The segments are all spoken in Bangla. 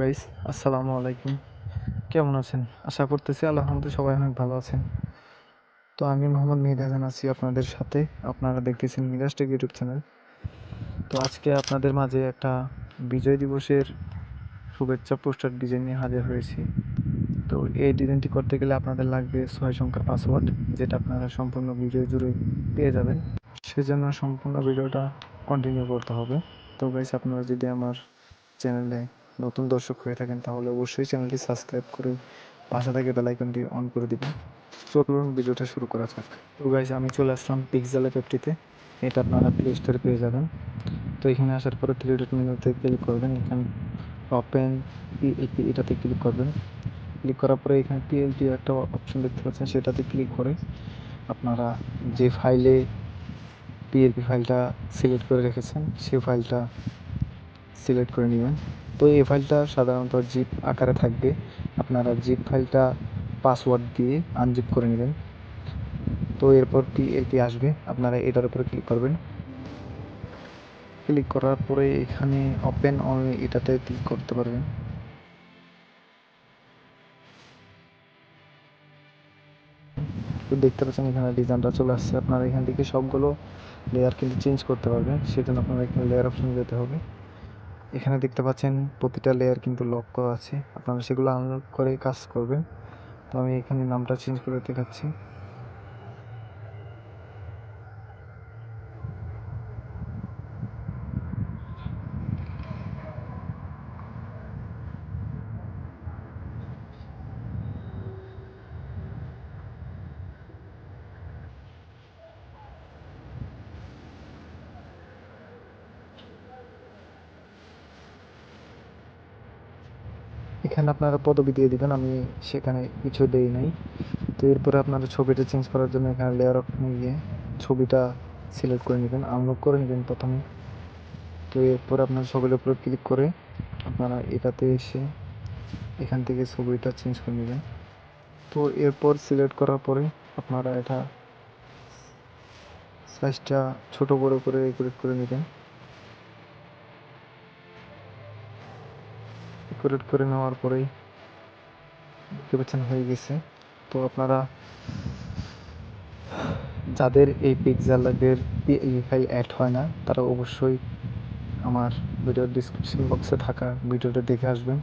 গাইস আসসালামু আলাইকুম কেমন আছেন? আশা করতেছি আলহামদুলিল্লাহ সবাই অনেক ভালো আছেন। তো আমি মোহাম্মদ মেহেদি হাসান আছি আপনাদের সাথে। আপনারা দেখতেছেন মিরাজ টেক ইউটিউব চ্যানেল। তো আজকে আপনাদের মাঝে একটা বিজয় দিবসের শুভেচ্ছা পোস্টার ডিজাইন নিয়ে হাজির হয়েছি। তো এই ডিজাইনটি করতে গেলে আপনাদের লাগবে ছয় সংখ্যার পাসওয়ার্ড, যেটা আপনারা সম্পূর্ণ ভিডিও জুড়ে পেয়ে যাবেন। সেজন্য সম্পূর্ণ ভিডিওটা কন্টিনিউ করতে হবে। তো গাইস আপনারা যদি আমার চ্যানেলে নতুন দর্শক হয়ে থাকেন, তাহলে অবশ্যই চ্যানেলটি সাবস্ক্রাইব করে পাশে থেকে বেল আইকনটি অন করে দিবেন। চলুন ভিডিওটা শুরু করা যাক। তো গাইস আমি চলে আসলাম পিক্সেল অ্যাপটিতে এটা আপনারা প্লে স্টোরে পেয়ে যাবেন। তো এখানে আসার পরে থ্রি মেনুতে ক্লিক করবেন। এখানে ওপেন এটাতে ক্লিক করবেন। ক্লিক করার পরে এখানে পিএলপি একটা অপশন দেখতে পাচ্ছেন, সেটাতে ক্লিক করে আপনারা যে ফাইলে পিএলপি ফাইলটা সিলেক্ট করে রেখেছেন সেই ফাইলটা সিলেক্ট করে নেবেন। তো এই ফাইলটা সাধারণত জিপ আকারে থাকবে। আপনারা জিপ ফাইলটা পাসওয়ার্ড দিয়ে আনজিপ করে নেবেন। তো এরপর পিএলপি আসবে? আপনারা এটার উপরে ক্লিক করবেন। ক্লিক করার পরে এখানে ওপেন অন এটাতে ক্লিক করতে পারবেন। তো দেখতে পাচ্ছেন এখানে ডিজাইনটা চলে আসছে। আপনারা এখান থেকে সবগুলো লেয়ার কিন্তু চেঞ্জ করতে পারবেন। সেজন্য আপনারা এখানে লেয়ার অপশনে যেতে হবে। এখানে দেখতে পাচ্ছেন প্রতিটা লেয়ার কিন্তু লক করা আছে। আপনারা সেগুলো আনলক করে কাজ করবেন। তো আমি এখানে নামটা চেঞ্জ করে দেখাচ্ছি। এখানে আপনারা পদবি দিয়ে দিবেন, আমি সেখানে কিছু দেই নাই। তো এরপরে আপনারা ছবিটা চেঞ্জ করার জন্য এখানে লেয়ার অপশনে গিয়ে ছবিটা সিলেক্ট করে নেবেন আনলক করে নেবেন প্রথমে। তো এরপর আপনার ছবির উপরে ক্লিক করে আপনারা এটাতে এসে এখান থেকে ছবিটা চেঞ্জ করে নেবেন। তো এরপর সিলেক্ট করার পরে আপনারা এটা সাইজটা ছোট বড় করে রেকর্ড করে নেবেন। ডেকোরেট করে নেওয়ার পরেই দেখতে পাচ্ছেন হয়ে গেছে। তো আপনারা যাদের এই পিকজালের ফাইল অ্যাড হয় না, তারা অবশ্যই আমার ভিডিওর ডিসক্রিপশন বক্সে থাকা ভিডিওটা দেখে আসবেন।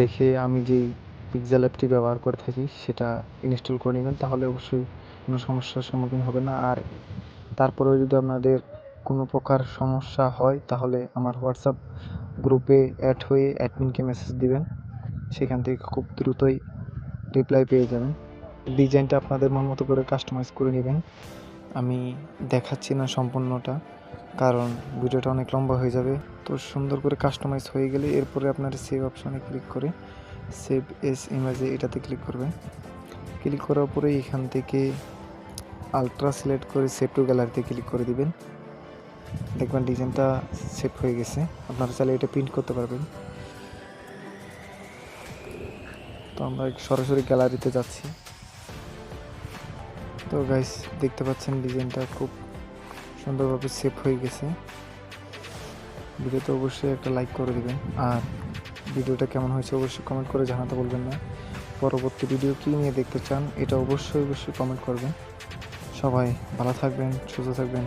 দেখে আমি যেই পিকজাল অ্যাপটি ব্যবহার করে থাকি, সেটা ইনস্টল করে নেবেন। তাহলে অবশ্যই কোনো সমস্যার সম্মুখীন হবে না। আর তারপরেও যদি আপনাদের কোনো প্রকার সমস্যা হয়, তাহলে আমার হোয়াটসঅ্যাপ গ্রুপে অ্যাড হয়ে অ্যাডমিনকে মেসেজ দিবেন, সেখান থেকে খুব দ্রুতই রিপ্লাই পেয়ে যাবেন। ডিজাইনটা আপনাদের মন মতো করে কাস্টমাইজ করে নেবেন। আমি দেখাচ্ছি না সম্পূর্ণটা, কারণ ভিডিওটা অনেক লম্বা হয়ে যাবে। তো সুন্দর করে কাস্টমাইজ হয়ে গেলে এরপরে আপনার সেভ অপশানে ক্লিক করে সেভ এস ইমেজে এটাতে ক্লিক করবেন। ক্লিক করার পরে এখান থেকে আলট্রা সিলেক্ট করে সেভ টু গ্যালারিতে ক্লিক করে দিবেন। দেখবেন ডিজাইনটা সেভ হয়ে গেছে। আপনারা চাইলে এটা প্রিন্ট করতে পারবেন। তো আমরা সরাসরি গ্যালারিতে যাচ্ছি। তো গাইস দেখতে পাচ্ছেন ডিজাইনটা খুব সুন্দরভাবে সেভ হয়ে গেছে। ভিডিওতে অবশ্যই একটা লাইক করে দিবেন। আর ভিডিওটা কেমন হয়েছে অবশ্যই কমেন্ট করে জানাতে বলবেন না। পরবর্তী ভিডিও কী নিয়ে দেখতে চান, এটা অবশ্যই অবশ্যই কমেন্ট করবেন। সবাই ভালো থাকবেন, সুস্থ থাকবেন।